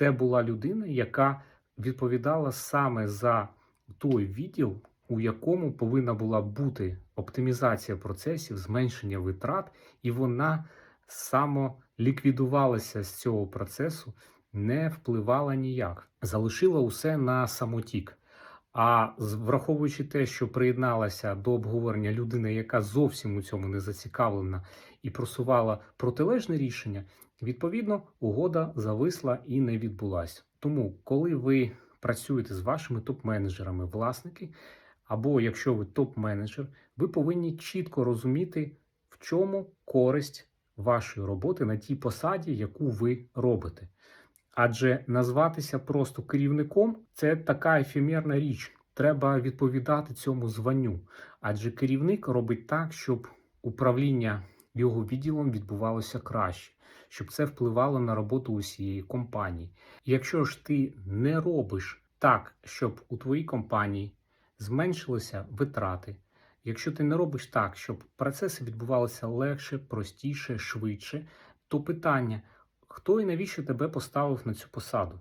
це була людина, яка відповідала саме за той відділ, у якому повинна була бути оптимізація процесів, зменшення витрат, і вона самоліквідувалася з цього процесу, не впливала ніяк, залишила усе на самотік. А враховуючи те, що приєдналася до обговорення людина, яка зовсім у цьому не зацікавлена і просувала протилежне рішення, відповідно, угода зависла і не відбулася. Тому, коли ви працюєте з вашими топ-менеджерами, власники, або якщо ви топ-менеджер, ви повинні чітко розуміти, в чому користь вашої роботи на тій посаді, яку ви робите. Адже назватися просто керівником це така ефемерна річ. Треба відповідати цьому званню. Адже керівник робить так, щоб управління його відділом відбувалося краще, щоб це впливало на роботу усієї компанії. Якщо ж ти не робиш так, щоб у твоїй компанії зменшилися витрати, якщо ти не робиш так, щоб процеси відбувалися легше, простіше, швидше, то питання, хто і навіщо тебе поставив на цю посаду?